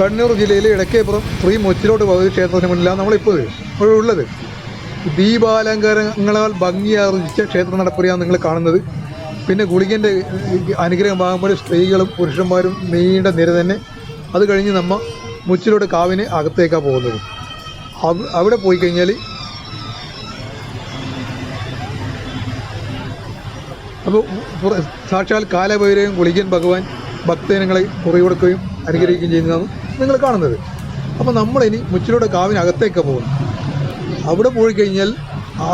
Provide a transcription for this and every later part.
കണ്ണൂർ ജില്ലയിലെ ഇടക്കേപ്പുറം ശ്രീ മുച്ചിലോട്ട് ഭഗവതി ക്ഷേത്രത്തിന് മുന്നിലാണ് നമ്മളിപ്പോൾ ഉള്ളത്. ദീപാലങ്കാരങ്ങളാൽ ഭംഗിയാർജിച്ച ക്ഷേത്ര നടപ്പുരയാണ് നിങ്ങൾ കാണുന്നത്. പിന്നെ ഗുളികന്റെ അനുഗ്രഹം വാങ്ങുമ്പോൾ സ്ത്രീകളും പുരുഷന്മാരും നീണ്ട നിര തന്നെ. അത് കഴിഞ്ഞ് നമ്മൾ മുച്ചിലോട്ട് കാവിന് അകത്തേക്കാണ് പോകുന്നത്. അവ- അവിടെ പോയി കഴിഞ്ഞാൽ അപ്പോൾ സാക്ഷാൽ കാലഭൈരവും ഗുളികൻ ഭഗവാൻ ഭക്തജനങ്ങളെ കുറി കൊടുക്കുകയും അനുഗ്രഹിക്കുകയും ചെയ്യുന്നതാണ് നിങ്ങൾ കാണുന്നത്. അപ്പോൾ നമ്മളിനി മുച്ചിലൂടെ കാവിനകത്തേക്ക് പോകും അവിടെ പോയി കഴിഞ്ഞാൽ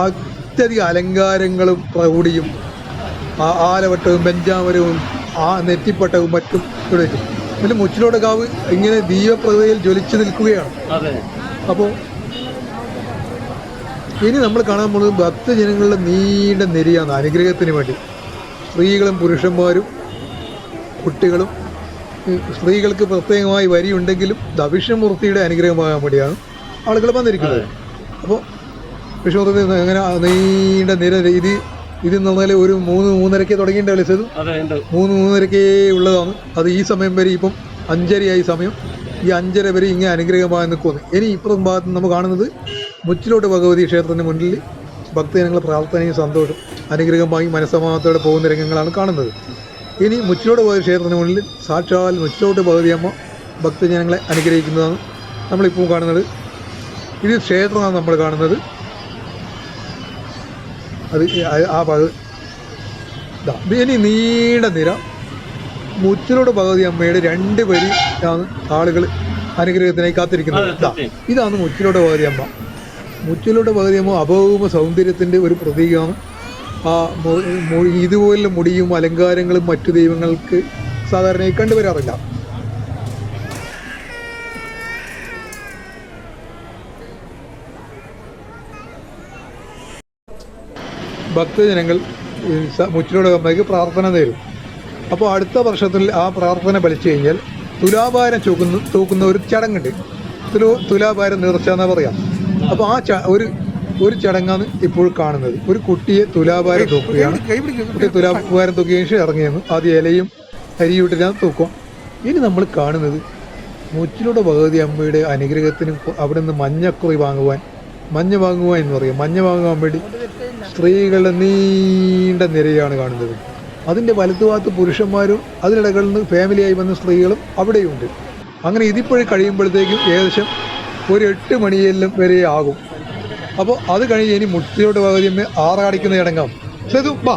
അത്യധികം അലങ്കാരങ്ങളും പ്രൗഢിയും ആലവട്ടവും ബെഞ്ചാമരവും ആ നെറ്റിപ്പട്ടവും മറ്റും ഇവിടെ വെച്ചു പിന്നെ മുച്ചിലോട്ട് കാവ് ഇങ്ങനെ ദീപപ്രതയിൽ ജ്വലിച്ചു നിൽക്കുകയാണ്. അപ്പോൾ ഇനി നമ്മൾ കാണാൻ പോകുന്നത് ഭക്തജനങ്ങളുടെ നീണ്ട നിരയാണ് അനുഗ്രഹത്തിന് വേണ്ടി. സ്ത്രീകളും പുരുഷന്മാരും കുട്ടികളും സ്ത്രീകൾക്ക് പ്രത്യേകമായി വരിയുണ്ടെങ്കിലും ദവിഷ്ണമൂർത്തിയുടെ അനുഗ്രഹമാകാൻ വേണ്ടിയാണ് ആളുകൾ വന്നിരിക്കുന്നത്. അപ്പോൾ വിഷ്ണുമൂർത്തി അങ്ങനെ നീണ്ട നിര ഇത് ഇത് എന്ന് പറഞ്ഞാൽ ഒരു മൂന്ന് മൂന്നരയ്ക്ക് തുടങ്ങിയിട്ട് വിളിച്ചത് മൂന്ന് മൂന്നരക്കേ ഉള്ളതാണ്. അത് ഈ സമയം വരെ ഇപ്പം അഞ്ചരയായി സമയം. ഈ അഞ്ചര വരെ ഇങ്ങനെ അനുഗ്രഹമായി നിൽക്കുന്നു ഇനി ഇപ്പുറം ഭാഗത്ത് നമ്മൾ കാണുന്നത് മുച്ചിലോട്ട് ഭഗവതി ക്ഷേത്രത്തിന് മുന്നിൽ ഭക്തജനങ്ങളെ പ്രാർത്ഥനയും സന്തോഷം അനുഗ്രഹമായി മനസ്സമാനത്തോടെ പോകുന്ന രംഗങ്ങളാണ് കാണുന്നത്. ഇനി മുച്ചിലോട്ട് പോയ ക്ഷേത്രത്തിന് മുന്നിൽ സാക്ഷാൽ മുച്ചിലോട്ട് പകുതിയമ്മ ഭക്തജനങ്ങളെ അനുഗ്രഹിക്കുന്നതാണ് നമ്മളിപ്പോൾ കാണുന്നത്. ഇത് ക്ഷേത്രമാണ് നമ്മൾ കാണുന്നത്. അത് ആ- പകുതി ഇനി നീണ്ട നിര. മുച്ചിലോട് പകുതി അമ്മയുടെ രണ്ട് പേരി ആണ് ആളുകൾ അനുഗ്രഹത്തിനായി കാത്തിരിക്കുന്നത്. ഇതാണ് മുച്ചിലോട് പകുതി അമ്മ. മുച്ചിലോട് പകുതി അമ്മ അഭൗമ സൗന്ദര്യത്തിന്റെ ഒരു പ്രതീകമാണ്. ആ ഇതുപോലുള്ള മുടിയും അലങ്കാരങ്ങളും മറ്റു ദൈവങ്ങൾക്ക് സാധാരണയായി കണ്ടുവരാറില്ല. ഭക്തജനങ്ങൾ അമ്മയ്ക്ക് പ്രാർത്ഥന നേരും. അപ്പോൾ അടുത്ത വർഷത്തിൽ ആ പ്രാർത്ഥന ഫലിച്ചു കഴിഞ്ഞാൽ തുലാഭാരം ചൂക്കുന്ന തൂക്കുന്ന ഒരു ചടങ്ങുണ്ട്. തുലു തുലാഭാരം നേർച്ച എന്നാ പറയാം. അപ്പോൾ ആ ഒരു ഒരു ചടങ്ങാണ് ഇപ്പോൾ കാണുന്നത്. ഒരു കുട്ടിയെ തുലാഭാരം തൂക്കുകയാണ്. കുട്ടിയെ തുലാഭാരം തൂക്കിയ ശേഷം ഇറങ്ങിയെന്ന് ആദ്യം ഇലയും അരിയൂട്ടിലാണ് തൂക്കും. ഇനി നമ്മൾ കാണുന്നത് മുച്ചിലൂടെ ഭഗവതി അമ്മയുടെ അനുഗ്രഹത്തിന് അവിടെ നിന്ന് മഞ്ഞക്കുറി വാങ്ങുവാൻ മഞ്ഞ വാങ്ങുവാൻ എന്ന് പറയും. മഞ്ഞ വാങ്ങുവാൻ വേണ്ടി സ്ത്രീകളുടെ നീണ്ട നിരയാണ് കാണുന്നത്. അതിന്റെ വലത്തുഭാഗത്ത് പുരുഷന്മാരും അതിനിടകളിൽ നിന്ന് ഫാമിലിയായി വന്ന സ്ത്രീകളും അവിടെയുണ്ട്. അങ്ങനെ ഇതിപ്പോഴും കഴിയുമ്പോഴത്തേക്കും ഏകദേശം ഒരു എട്ട് മണിയെല്ലാം വരെ ആകും. അപ്പോൾ അത് കഴിഞ്ഞ് ഇനി മുട്ടിലോട്ട് പകുതി ആറാടിക്കുന്ന ഇടങ്ങാം വാ.